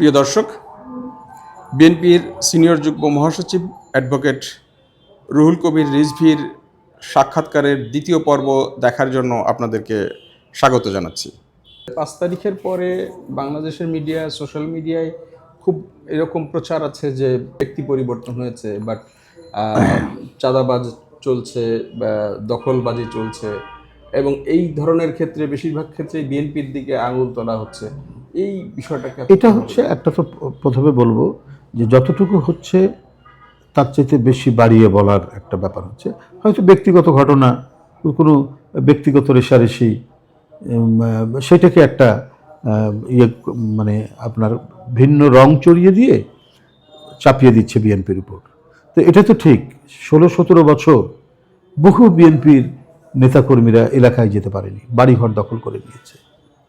প্রিয় দর্শক, বিএনপির সিনিয়র যুগ্ম মহাসচিব অ্যাডভোকেট রুহুল কবির রিজভির সাক্ষাৎকারের দ্বিতীয় পর্ব দেখার জন্য আপনাদেরকে স্বাগত জানাচ্ছি। পাঁচ তারিখের পরে বাংলাদেশের মিডিয়া, সোশ্যাল মিডিয়ায় খুব এরকম প্রচার আছে যে ব্যক্তি পরিবর্তন হয়েছে, বাট চাঁদাবাজ চলছে বা দখলবাজি চলছে এবং এই ধরনের ক্ষেত্রে বেশিরভাগ ক্ষেত্রে বিএনপির দিকে আঙুল তোলা হচ্ছে। এই বিষয়টাকে এটা হচ্ছে একটা তো প্রথমে বলব যে যতটুকু হচ্ছে তার চাইতে বেশি বাড়িয়ে বলার একটা ব্যাপার হচ্ছে। হয়তো ব্যক্তিগত ঘটনা কোনো ব্যক্তিগত রেশারেশি সেটাকে একটা ইয়ে মানে আপনার ভিন্ন রং চড়িয়ে দিয়ে চাপিয়ে দিচ্ছে বিএনপির উপর। তো এটা তো ঠিক ষোলো সতেরো বছর বহু বিএনপির নেতাকর্মীরা এলাকায় যেতে পারেনি বাড়িঘর দখল করে নিয়েছে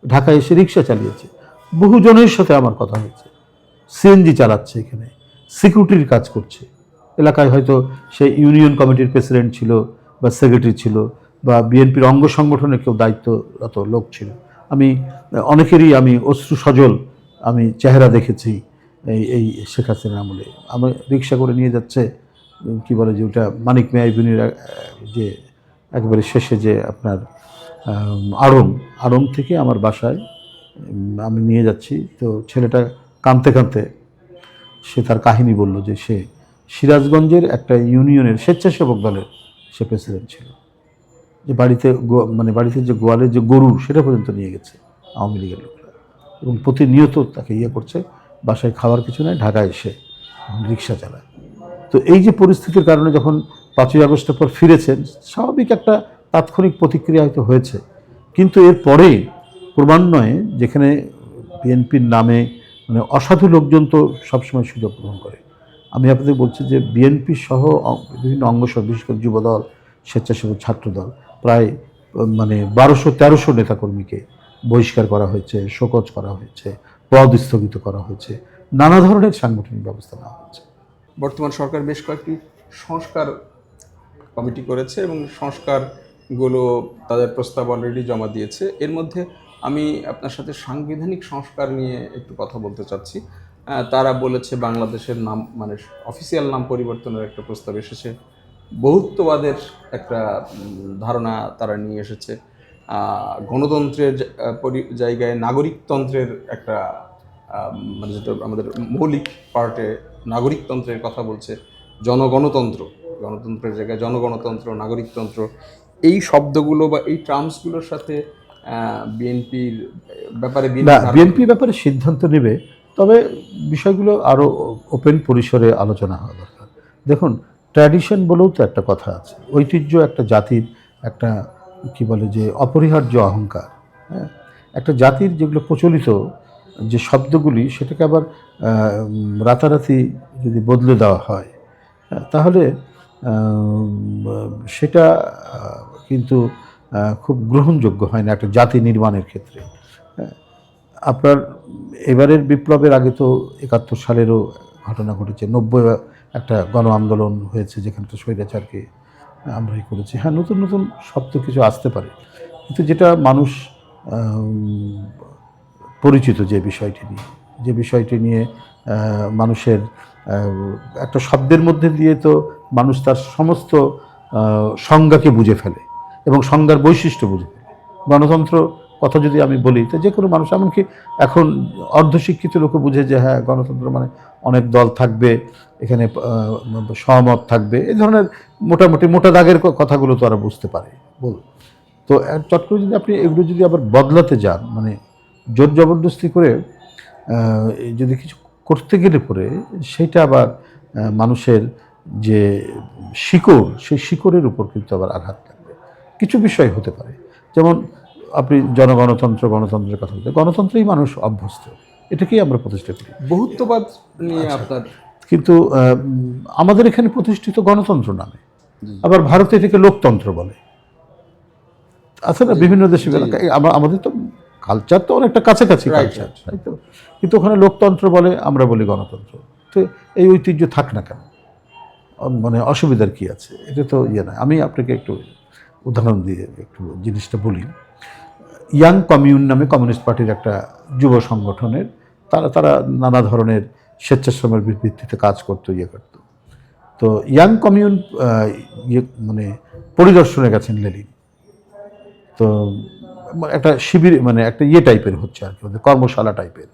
ঢাকায় এসে রিক্সা চালিয়েছে। বহুজনের সাথে আমার কথা হয়েছে। সিএনজি চালাচ্ছে এখানে সিকিউরিটির কাজ করছে। এলাকায় হয়তো সে ইউনিয়ন কমিটির প্রেসিডেন্ট ছিল বা সেক্রেটারি ছিল বা বিএনপির অঙ্গ সংগঠনের কেউ দায়িত্বরত লোক ছিল। আমি, অনেকেরই আমি অশ্রু সজল আমি চেহারা দেখেছি এই এই শেখ হাসিনা আমলে। আমার রিক্সা করে নিয়ে যাচ্ছে, কি বলে যে ওটা মানিক মেয়া যে একেবারে শেষে যে আপনার আড়ং আড়ং থেকে আমার বাসায় আমি নিয়ে যাচ্ছি। তো ছেলেটা কাঁদতে কাঁদতে সে তার কাহিনী বলল যে সে সিরাজগঞ্জের একটা ইউনিয়নের স্বেচ্ছাসেবক দলের সে প্রেসিডেন্ট ছিল। যে বাড়িতে মানে বাড়িতে যে গোয়ালের যে গরু, সেটা পর্যন্ত নিয়ে গেছে আওয়ামী লীগের লোকরা। এবং প্রতিনিয়ত তাকে ইয়ে করছে, বাসায় খাওয়ার কিছু নাই, ঢাকায় এসে রিক্সা চালায়। তো এই যে পরিস্থিতির কারণে যখন পাঁচই আগস্টের পর ফিরেছেন, স্বাভাবিক একটা তাৎক্ষণিক প্রতিক্রিয়া হয়তো হয়েছে। কিন্তু এর পরে ক্রমান্বয়ে যেখানে বিএনপির নামে মানে অসাধু লোকজন তো সবসময় সুযোগ গ্রহণ করে। আমি আপনাদের বলছি যে বিএনপি সহ বিভিন্ন অঙ্গ সহ, বিশেষ করে যুবদল, স্বেচ্ছাসেবক ছাত্রদল, প্রায় মানে বারোশো, তেরোশো নেতাকর্মীকে বহিষ্কার করা হয়েছে, শোকজ করা হয়েছে, পদ স্থগিত করা হয়েছে, নানা ধরনের সাংগঠনিক ব্যবস্থা নেওয়া হয়েছে। বর্তমান সরকার বেশ কয়েকটি সংস্কার কমিটি করেছে এবং সংস্কারগুলো তাদের প্রস্তাব অলরেডি জমা দিয়েছে। এর মধ্যে আমি আপনার সাথে সাংবিধানিক সংস্কার নিয়ে একটু কথা বলতে চাচ্ছি। তারা বলেছে বাংলাদেশের নাম মানে অফিসিয়াল নাম পরিবর্তনের একটা প্রস্তাব এসেছে। বহুত্ববাদের একটা ধারণা তারা নিয়ে এসেছে। গণতন্ত্রের জায়গায় নাগরিকতন্ত্রের একটা মানে যেটা আমাদের মৌলিক পার্টে নাগরিকতন্ত্রের কথা বলছে, জনগণতন্ত্র। গণতন্ত্রের জায়গায় জনগণতন্ত্র, নাগরিকতন্ত্র। এই শব্দগুলো বা এই টার্মসগুলোর সাথে বিএনপির ব্যাপারে বিএনপি ব্যাপারে সিদ্ধান্ত নেবে তবে বিষয়গুলো আরও ওপেন পরিসরে আলোচনা হওয়া দরকার। দেখুন ট্র্যাডিশন বলেও তো একটা কথা আছে। ঐতিহ্য একটা জাতির একটা কি বলে যে অপরিহার্য অহংকার হ্যাঁ? একটা জাতির যেগুলো প্রচলিত যে শব্দগুলি সেটাকে আবার রাতারাতি যদি বদলে দেওয়া হয় হ্যাঁ, তাহলে সেটা কিন্তু খুব গ্রহণযোগ্য হয় না একটা জাতি নির্মাণের ক্ষেত্রে। হ্যাঁ, আপনার এবারের বিপ্লবের আগে তো একাত্তর সালেরও ঘটনা ঘটেছে। নব্বই একটা গণ আন্দোলন হয়েছে যেখানে তো স্বৈরাচারকে আমরাই করেছি। হ্যাঁ নতুন নতুন শব্দ কিছু আসতে পারে। কিন্তু যেটা মানুষ পরিচিত যে বিষয়টি নিয়ে যে বিষয়টি নিয়ে মানুষের একটা শব্দের মধ্যে দিয়ে তো মানুষ তার সমস্ত সংজ্ঞাকে বুঝে ফেলে। এবং সংজ্ঞার বৈশিষ্ট্য বুঝে। গণতন্ত্র কথা যদি আমি বলি, তো যে কোনো মানুষ, এমনকি এখন অর্ধশিক্ষিত লোক বুঝে যে হ্যাঁ গণতন্ত্র মানে অনেক দল থাকবে, এখানে সহমত থাকবে, এই ধরনের মোটামুটি মোটা দাগের কথাগুলো তো ওরা বুঝতে পারে বল তো চট করে যদি আপনি এগুলো যদি আবার বদলাতে যান মানে জোর জবরদস্তি করে যদি কিছু করতে গেলে পরে সেটা আবার মানুষের যে শিকড়, সেই শিকড়ের উপর কিন্তু আবার আঘাত লাগবে কিছু বিষয় হতে পারে। যেমন আপনি জনগণতন্ত্র গণতন্ত্রের কথা বলতে গণতন্ত্রেই মানুষ অভ্যস্ত। এটাকেই আমরা প্রতিষ্ঠা করি। বহুত্ববাদ নিয়ে আপনার কিন্তু আমাদের এখানে প্রতিষ্ঠিত গণতন্ত্র নামে। আবার ভারতে এটাকে লোকতন্ত্র বলে। আছে না বিভিন্ন দেশে আমরা আমাদের তো কালচার তো অনেকটা কাছাকাছি কালচার তাই তো? কিন্তু ওখানে লোকতন্ত্র বলে আমরা বলি গণতন্ত্র। তো এই ঐতিহ্য থাক না কেন? মানে অসুবিধার কি আছে? এটা তো ইয়ে না আমি আপনাকে একটু উদাহরণ দিয়ে একটু জিনিসটা বলি। ইয়াং কমিউন নামে কমিউনিস্ট পার্টির একটা যুব সংগঠনের তারা তারা নানা ধরনের স্বেচ্ছাশ্রমের ভিত্তিতে কাজ করতো ইয়ে করতো। তো ইয়াং কমিউন ইয়ে মানে পরিদর্শনে গেছেন লেলিন তো একটা শিবির মানে একটা ইয়ে টাইপের হচ্ছে আর কি ওদের কর্মশালা টাইপের।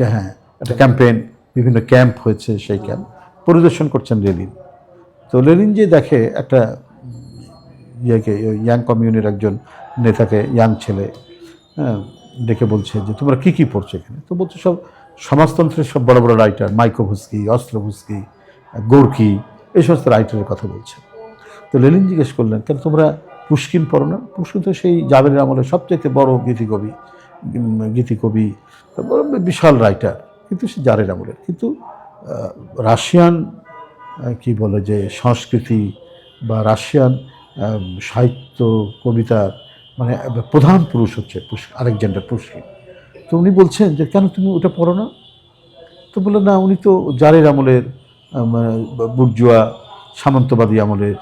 হ্যাঁ হ্যাঁ একটা ক্যাম্পেইন বিভিন্ন ক্যাম্প হয়েছে সেই ক্যাম্প। পরিদর্শন করছেন লেলিন তো লেলিন যে দেখে একটা ইয়েকে, ইয়াং কমিউনির একজন নেতাকে ইয়াং ছেলে হ্যাঁ ডেকে বলছে যে, তোমরা কি কি পড়ছো এখানে? তো বলছে, সব সমাজতন্ত্রের সব বড় বড় রাইটার মাইকোভস্কি অস্ত্রভস্কি গোর্কি এই সমস্ত রাইটারের কথা বলছে। তো লেলিন জিজ্ঞেস করলেন, কেন তোমরা পুষ্কিন পড়ো না? পুষ্কিন তো সেই জাবের আমলের সবচেয়ে বড় গীতিকবি গীতিকবি বিশাল রাইটার কিন্তু সে জারের আমলের কিন্তু রাশিয়ান কি বলে যে সংস্কৃতি বা রাশিয়ান সাহিত্য কবিতার মানে প্রধান পুরুষ হচ্ছে আলেকজান্ডার পুষ্কিন তো উনি বলছেন যে কেন তুমি ওটা পড়ো না? তো বলল না উনি তো জারের আমলের বুর্জুয়া সামন্তবাদী আমলের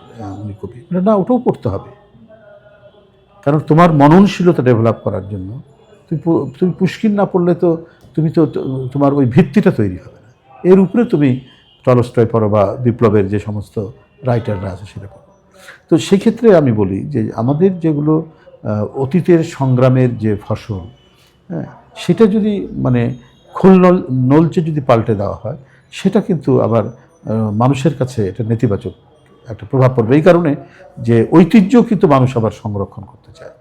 উনি কবি। বলল, না ওটাও পড়তে হবে। কারণ তোমার মননশীলতা ডেভেলপ করার জন্য তুমি তুমি পুষ্কিন না পড়লে তো তুমি তো তো- তোমার ওই ভিত্তিটা তৈরি হবে না। এর উপরে তুমি টলস্টয় পড়ো বা বিপ্লবের যে সমস্ত রাইটাররা আছে সেটা পড়ো। তো সেক্ষেত্রে আমি বলি যে আমাদের যেগুলো অতীতের সংগ্রামের যে ফসল হ্যাঁ সেটা যদি মানে খোল নল, নলচে যদি পাল্টে দেওয়া হয়, সেটা কিন্তু আবার মানুষের কাছে এটা নেতিবাচক একটা প্রভাব পড়বে। এই কারণে যে ঐতিহ্য কিন্তু মানুষ আবার সংরক্ষণ করতে চায়।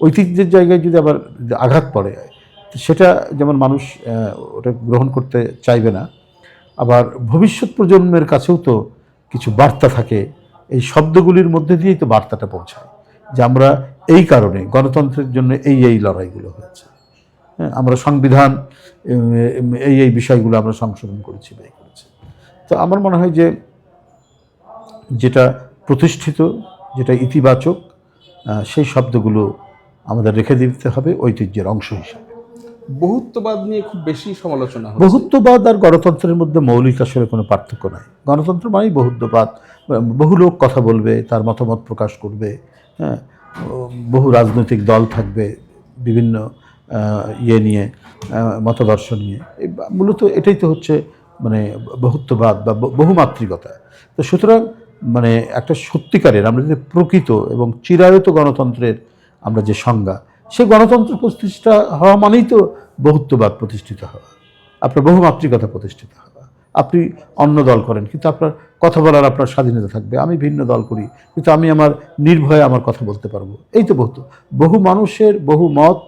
ঐতিহ্যের জায়গায় যদি আবার আঘাত পড়ে, সেটা যেমন মানুষ ওটা গ্রহণ করতে চাইবে না, আবার ভবিষ্যৎ প্রজন্মের কাছেও তো কিছু বার্তা থাকে এই শব্দগুলির মধ্যে দিয়েই তো বার্তাটা পৌঁছায় যে আমরা এই কারণে গণতন্ত্রের জন্য এই এই লড়াইগুলো হয়েছে। হ্যাঁ, আমরা সংবিধান এই এই বিষয়গুলো আমরা সংশোধন করেছি বা এই করেছি। তো আমার মনে হয় যে যেটা প্রতিষ্ঠিত যেটা ইতিবাচক সেই শব্দগুলো আমাদের রেখে দিতে হবে ঐতিহ্যের অংশ হিসেবে। বহুত্ববাদ নিয়ে খুব বেশি সমালোচনা বহুত্ববাদ আর গণতন্ত্রের মধ্যে মৌলিক আসলে কোনো পার্থক্য নাই। গণতন্ত্র মানেই বহুত্ববাদ। বহু লোক কথা বলবে, তার মতামত প্রকাশ করবে হ্যাঁ? বহু রাজনৈতিক দল থাকবে, বিভিন্ন ইয়ে নিয়ে মতদর্শ নিয়ে। মূলত এটাই তো হচ্ছে মানে বহুত্ববাদ বা ব- বহুমাত্রিকতা। তো সুতরাং মানে একটা সত্যিকারের, আমরা যদি প্রকৃত এবং চিরায়ত গণতন্ত্রের আমরা যে সংজ্ঞা সে গণতন্ত্র প্রতিষ্ঠা হওয়া মানেই তো বহুত্ববাদ প্রতিষ্ঠিত হওয়া। আপনার বহুমাত্রিকতা প্রতিষ্ঠিত হওয়া। আপনি অন্য দল করেন, কিন্তু আপনার কথা বলার আপনার স্বাধীনতা থাকবে। আমি ভিন্ন দল করি, কিন্তু আমি আমার নির্ভয়ে আমার কথা বলতে পারব। এই তো বহুত বহু মানুষের বহু মত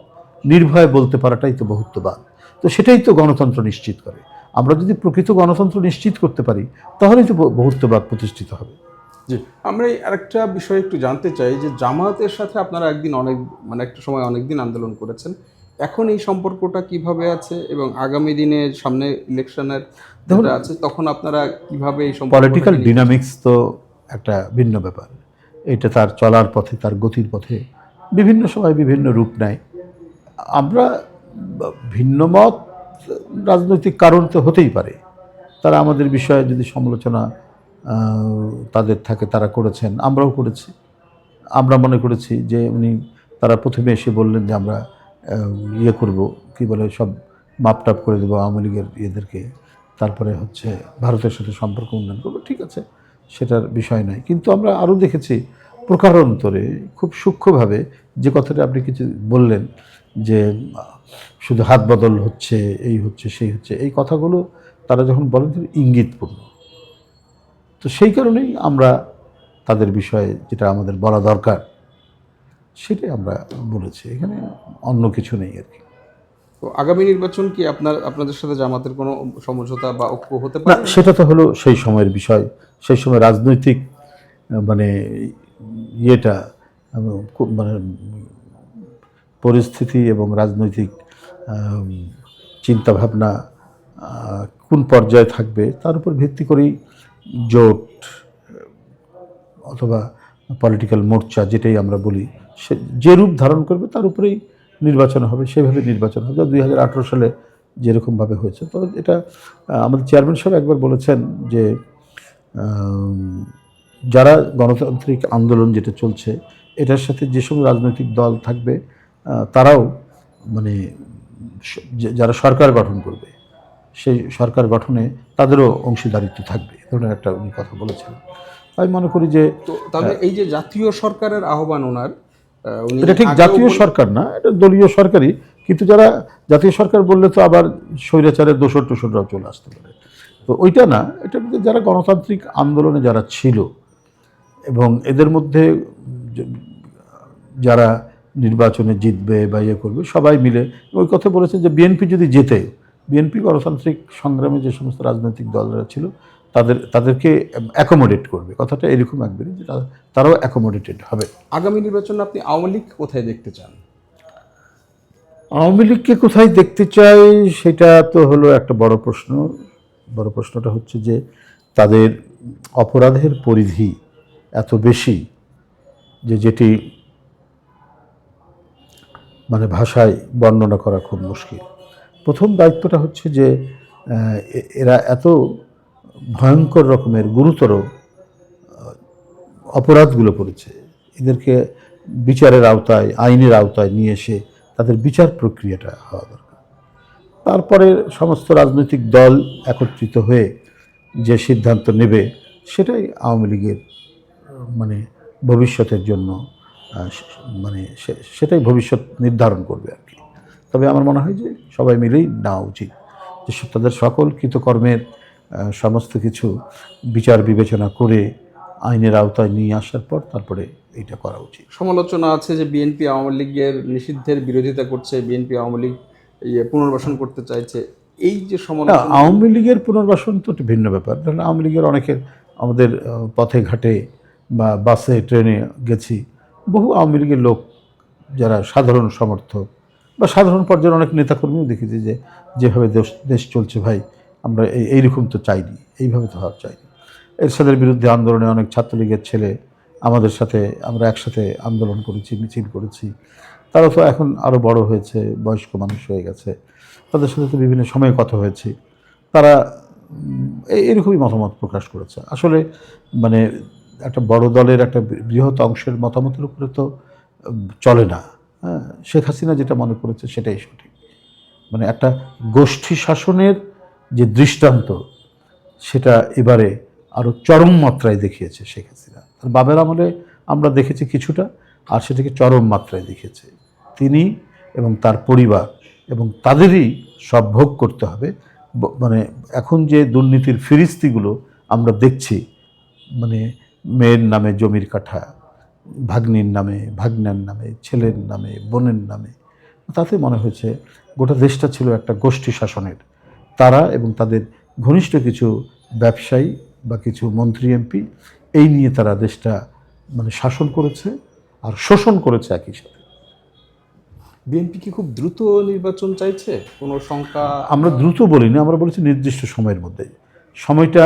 নির্ভয়ে বলতে পারাটাই তো বহুত্ববাদ। তো সেটাই তো গণতন্ত্র নিশ্চিত করে। আমরা যদি প্রকৃত গণতন্ত্র নিশ্চিত করতে পারি, তাহলেই তো বহুত্ববাদ প্রতিষ্ঠিত হবে। জি। আমরা এই আরেকটা বিষয় একটু জানতে চাই যে জামায়াতের সাথে আপনারা একদিন অনেক মানে একটা সময় অনেকদিন আন্দোলন করেছেন। এখন এই সম্পর্কটা কীভাবে আছে এবং আগামী দিনে সামনে ইলেকশনের ধরে আছে তখন আপনারা কীভাবে এই পলিটিক্যাল ডিনামিক্স তো একটা ভিন্ন ব্যাপার। এটা তার চলার পথে তার গতির পথে বিভিন্ন সময় বিভিন্ন রূপ নেয়। আমরা বা- ভিন্ন মত রাজনৈতিক কারণ তো হতেই পারে। তারা আমাদের বিষয়ে যদি সমালোচনা তাদের থাকে, তারা করেছেন। আমরাও করেছি। আমরা মনে করেছি যে উনি, তারা প্রথমে এসে বললেন যে আমরা ইয়ে করব, কি বলে, সব মাপটাপ করে দেবো আওয়ামী লীগের ইয়েদেরকে। তারপরে হচ্ছে ভারতের সাথে সম্পর্ক উন্নয়ন করব। ঠিক আছে, সেটার বিষয় নয় কিন্তু আমরা আরও দেখেছি প্রকারান্তরে খুব সূক্ষ্মভাবে যে কথাটা আপনি কিছু বললেন যে শুধু হাত বদল হচ্ছে, এই হচ্ছে, সেই হচ্ছে, এই কথাগুলো তারা যখন বলেন ইঙ্গিতপূর্ণ। তো সেই কারণেই আমরা তাদের বিষয়ে যেটা আমাদের বলা দরকার সেটাই আমরা বলেছি। এখানে অন্য কিছু নেই আর কি। তো আগামী নির্বাচন কি আপনার আপনাদের সাথে জামাতের কোনো সমঝোতা বা ঐক্য হতে না পারে? সেটা তো হলো সেই সময়ের বিষয়। সেই সময় রাজনৈতিক মানে ইয়েটা মানে পরিস্থিতি এবং রাজনৈতিক চিন্তাভাবনা কোন পর্যায়ে থাকবে তার উপর ভিত্তি করেই জোট, অথবা পলিটিক্যাল মোর্চা যেটাই আমরা বলি, সে যে রূপ ধারণ করবে তার উপরেই নির্বাচন হবে, সেভাবে নির্বাচন হবে। দুই হাজার আঠেরো সালে যেরকমভাবে হয়েছে, তো এটা আমাদের চেয়ারম্যান সাহেব একবার বলেছেন যে যারা গণতান্ত্রিক আন্দোলন যেটা চলছে, এটার সাথে যেসব রাজনৈতিক দল থাকবে তারাও মানে যারা সরকার গঠন করবে, সেই সরকার গঠনে তাদেরও অংশীদারিত্ব থাকবে। ধরনের একটা উনি কথা বলেছেন। আমি মনে করি যে তো তাহলে এই যে জাতীয় সরকারের আহ্বান ওনার এটা ঠিক জাতীয় সরকার না এটা দলীয় সরকারই। কিন্তু যারা জাতীয় সরকার বললে তো আবার স্বৈরাচারের দোসর টোসররাও চলে আসতে পারে। তো ওইটা না এটা যারা গণতান্ত্রিক আন্দোলনে যারা ছিল এবং এদের মধ্যে যারা নির্বাচনে জিতবে বা ইয়ে করবে সবাই মিলে ওই কথা বলেছেন যে বিএনপি যদি জেতে বিএনপি গণতান্ত্রিক সংগ্রামে যে সমস্ত রাজনৈতিক দলরা ছিল তাদের তাদেরকে অ্যাকোমোডেট করবে। কথাটা এরকম একবারই যে তারাও অ্যাকোমোডেটেড হবে। আগামী নির্বাচনে আপনি আওয়ামী লীগ কোথায় দেখতে চান? আওয়ামী লীগকে কোথায় দেখতে চাই সেটা তো হলো একটা বড় প্রশ্ন। বড় প্রশ্নটা হচ্ছে যে তাদের অপরাধের পরিধি এত বেশি যে যেটি মানে ভাষায় বর্ণনা করা খুব মুশকিল। প্রথম দায়িত্বটা হচ্ছে যে এরা এত ভয়ঙ্কর রকমের, গুরুতর অপরাধগুলো করেছে। এদেরকে বিচারের আওতায়, আইনের আওতায় নিয়ে এসে তাদের বিচার প্রক্রিয়াটা হওয়া দরকার। তারপরে সমস্ত রাজনৈতিক দল একত্রিত হয়ে যে সিদ্ধান্ত নেবে, সেটাই আওয়ামী লীগের মানে ভবিষ্যতের জন্য মানে সেটাই ভবিষ্যৎ নির্ধারণ করবে আর কি। তবে আমার মনে হয় যে সবাই মিলেই নেওয়া উচিত, যে তাদের সকল কৃতকর্মের সমস্ত কিছু বিচার বিবেচনা করে আইনের আওতায় নিয়ে আসার পর তারপরে এটা করা উচিত। সমালোচনা আছে যে বিএনপি আওয়ামী লীগের নিষিদ্ধের বিরোধিতা করছে বিএনপি আওয়ামী লীগ ইয়ে পুনর্বাসন করতে চাইছে। এই যে সমালোচনা আওয়ামী লীগের পুনর্বাসন তো একটা ভিন্ন ব্যাপার। ধরেন আওয়ামী লীগের অনেকের আমাদের পথে ঘাটে বা বাসে ট্রেনে গেছি বহু আওয়ামী লীগের লোক যারা সাধারণ সমর্থক বা সাধারণ পর্যায়ের অনেক নেতাকর্মীও দেখেছি যে যেভাবে দেশ দেশ চলছে ভাই আমরা এই এইরকম তো চাইনি এইভাবে তো হওয়ার চাইনি। এরশাদের বিরুদ্ধে আন্দোলনে অনেক ছাত্রলীগের ছেলে আমাদের সাথে আমরা একসাথে আন্দোলন করেছি মিছিল করেছি। তারা তো এখন আরও বড় হয়েছে বয়স্ক মানুষ হয়ে গেছে। তাদের সাথে তো বিভিন্ন সময়ে কথা হয়েছে। তারা উম, এই- এরকমই মতামত প্রকাশ করেছে। আসলে মানে একটা বড় দলের একটা বৃহৎ অংশের মতামতের উপরে তো চলে না। হ্যাঁ শেখ হাসিনা যেটা মনে করেছে সেটাই সঠিক। মানে একটা গোষ্ঠী শাসনের যে দৃষ্টান্ত, সেটা এবারে আরও চরম মাত্রায় দেখিয়েছে শেখ হাসিনা। তার বাবের আমলে আমরা দেখেছি কিছুটা, আর সেটাকে চরম মাত্রায় দেখিয়েছে। তিনি এবং তার পরিবার এবং তাদেরই সব ভোগ করতে হবে। মানে এখন যে দুর্নীতির ফিরিস্তিগুলো আমরা দেখছি মানে মেয়ের নামে জমির কাঠা, ভাগ্নির নামে, ভাগ্নার নামে, ছেলের নামে, বোনের নামে, তাতে মনে হয়েছে গোটা দেশটা ছিল একটা গোষ্ঠী শাসনের তারা এবং তাদের ঘনিষ্ঠ কিছু ব্যবসায়ী বা কিছু মন্ত্রী এমপি এই নিয়ে তারা দেশটা মানে শাসন করেছে আর শোষণ করেছে একই সাথে। বিএনপি কি খুব দ্রুত নির্বাচন চাইছে? কোনো সংখ্যা আমরা দ্রুত বলি না আমরা বলেছি নির্দিষ্ট সময়ের মধ্যে সময়টা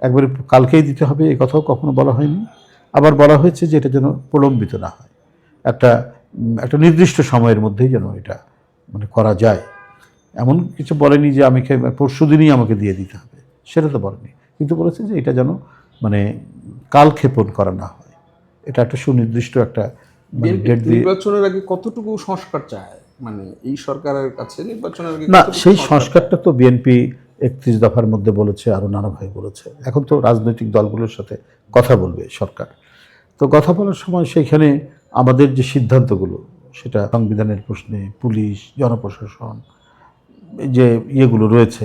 একবারে কালকেই দিতে হবে এ কথাও কখনো বলা হয়নি। আবার বলা হয়েছে যে এটা যেন প্রলম্বিত না হয়। একটা একটা নির্দিষ্ট সময়ের মধ্যেই যেন এটা মানে করা যায়। এমন কিছু বলেনি যে আমি পরশু দিনই আমাকে দিয়ে দিতে হবে। সেটা তো বলেনি। কিন্তু বলেছে যে এটা যেন মানে কালক্ষেপণ করা না হয়। এটা একটা সুনির্দিষ্ট একটা মানে নির্বাচনের আগে কতটুকু সংস্কার চায়? মানে এই সরকারের কাছে নির্বাচনের আগে না সেই সংস্কারটা তো বিএনপি একত্রিশ দফার মধ্যে বলেছে আরও নানাভাবে বলেছে। এখন তো রাজনৈতিক দলগুলোর সাথে কথা বলবে সরকার। তো কথা বলার সময় সেইখানে আমাদের যে সিদ্ধান্তগুলো সেটা সংবিধানের প্রশ্নে পুলিশ জনপ্রশাসন যে ইয়েগুলো রয়েছে,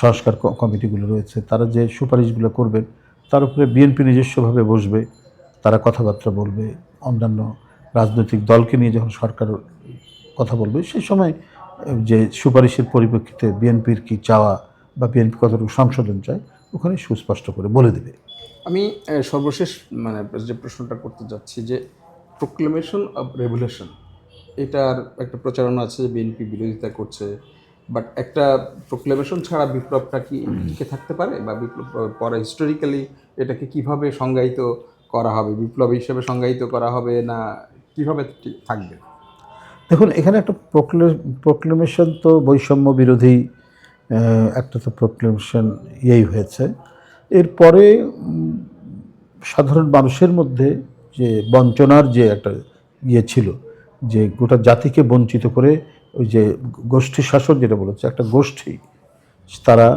সংস্কার কমিটিগুলো রয়েছে, তারা যে সুপারিশগুলো করবেন তার উপরে বিএনপি নিজস্বভাবে বসবে, তারা কথাবার্তা বলবে, অন্যান্য রাজনৈতিক দলকে নিয়ে যখন সরকার কথা বলবে সেই সময় যে সুপারিশের পরিপ্রেক্ষিতে বিএনপির কি চাওয়া বা বিএনপি কতটুকু সংশোধন চায়, ওখানে সুস্পষ্ট করে বলে দেবে। আমি সর্বশেষ মানে যে প্রশ্নটা করতে যাচ্ছি যে প্রোক্লেমেশন অফ রেভলিউশন এটার একটা প্রচারণা আছে যে বিএনপি বিরোধিতা করছে বাট একটা প্রোক্লেমেশন ছাড়া বিপ্লবটা কি টিকে থাকতে পারে? বা বিপ্লব, পরে হিস্টোরিক্যালি এটাকে কীভাবে সংজ্ঞায়িত করা হবে? বিপ্লব হিসেবে সংজ্ঞায়িত করা হবে না কীভাবে থাকবে? দেখুন, এখানে একটা প্রোক্লে প্রোক্লেমেশন তো বৈষম্য বিরোধী একটা তো প্রোক্লেমেশন ইয়েই হয়েছে। এরপরে সাধারণ মানুষের মধ্যে যে বঞ্চনার যে একটা ইয়ে ছিল, যে গোটা জাতিকে বঞ্চিত করে ওই যে গোষ্ঠী শাসন যেটা বলেছে, একটা গোষ্ঠী, তারা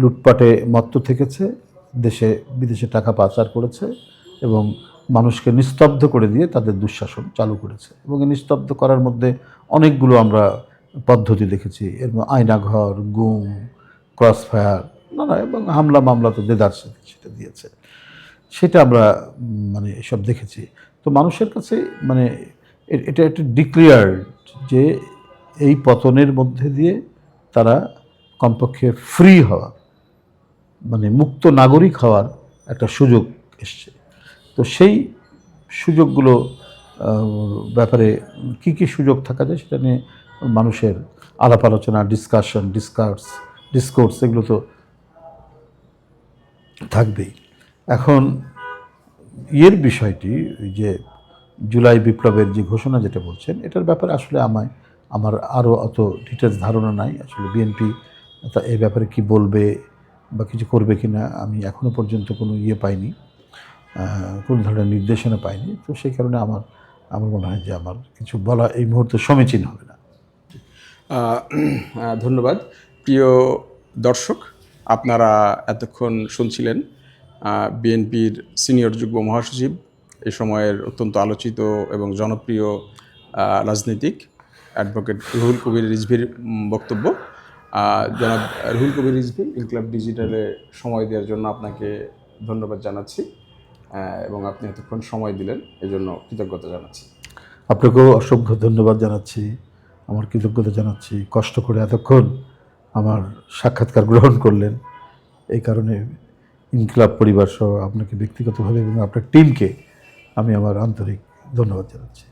লুটপাটে মত্ত থেকেছে, দেশে, বিদেশে টাকা পাচার করেছে এবং মানুষকে নিস্তব্ধ করে দিয়ে তাদের দুঃশাসন চালু করেছে। এবং এই নিস্তব্ধ করার মধ্যে অনেকগুলো আমরা পদ্ধতি দেখেছি, এর আয়নাঘর, গুম ক্রস ফায়ার নানা, এবং হামলা মামলা তো দেদার সাথে সেটা দিয়েছে। সেটা আমরা মানে এসব দেখেছি। তো মানুষের কাছে মানে এটা একটা ডিক্লিয়ার্ড যে এই পতনের মধ্যে দিয়ে তারা কমপক্ষে ফ্রি হওয়া মানে মুক্ত নাগরিক হওয়ার একটা সুযোগ এসছে। তো সেই সুযোগগুলো ব্যাপারে কি কি সুযোগ থাকা যায় সেটা নিয়ে মানুষের আলাপ আলোচনা ডিসকাশন ডিসকার্স ডিসকোর্স এগুলো তো থাকবেই। এখন ইয়ের বিষয়টি যে জুলাই বিপ্লবের যে ঘোষণা যেটা বলছেন, এটার ব্যাপারে আসলে আমায় আমার আরও অত ডিটেলস ধারণা নাই। আসলে বিএনপি তা এ ব্যাপারে কি বলবে বা কিছু করবে কি না, আমি এখনও পর্যন্ত কোনো ইয়ে পাইনি। কোনো ধরনের নির্দেশনা পাইনি। তো সেই কারণে আমার আমার মনে হয় যে আমার কিছু বলা এই মুহূর্তে সমীচীন হবে না। ধন্যবাদ। প্রিয় দর্শক, আপনারা এতক্ষণ শুনছিলেন বিএনপির সিনিয়র যুগ্ম মহাসচিব, এ সময়ের অত্যন্ত আলোচিত এবং জনপ্রিয় রাজনীতিক। অ্যাডভোকেট রুহুল কবির রিজভির বক্তব্য। জনাব রুহুল কবির রিজভি ইনকলাব ডিজিটালে সময় দেওয়ার জন্য আপনাকে ধন্যবাদ জানাচ্ছি এবং আপনি এতক্ষণ সময় দিলেন, এজন্য কৃতজ্ঞতা জানাচ্ছি। আপনাকেও অসংখ্য ধন্যবাদ জানাচ্ছি, আমার কৃতজ্ঞতা জানাচ্ছি। কষ্ট করে এতক্ষণ আমার সাক্ষাৎকার গ্রহণ করলেন, এই কারণে ইনকলাব পরিবার সহ আপনাকে ব্যক্তিগতভাবে এবং আপনার টিমকে আমি আমার আন্তরিক ধন্যবাদ জানাচ্ছি।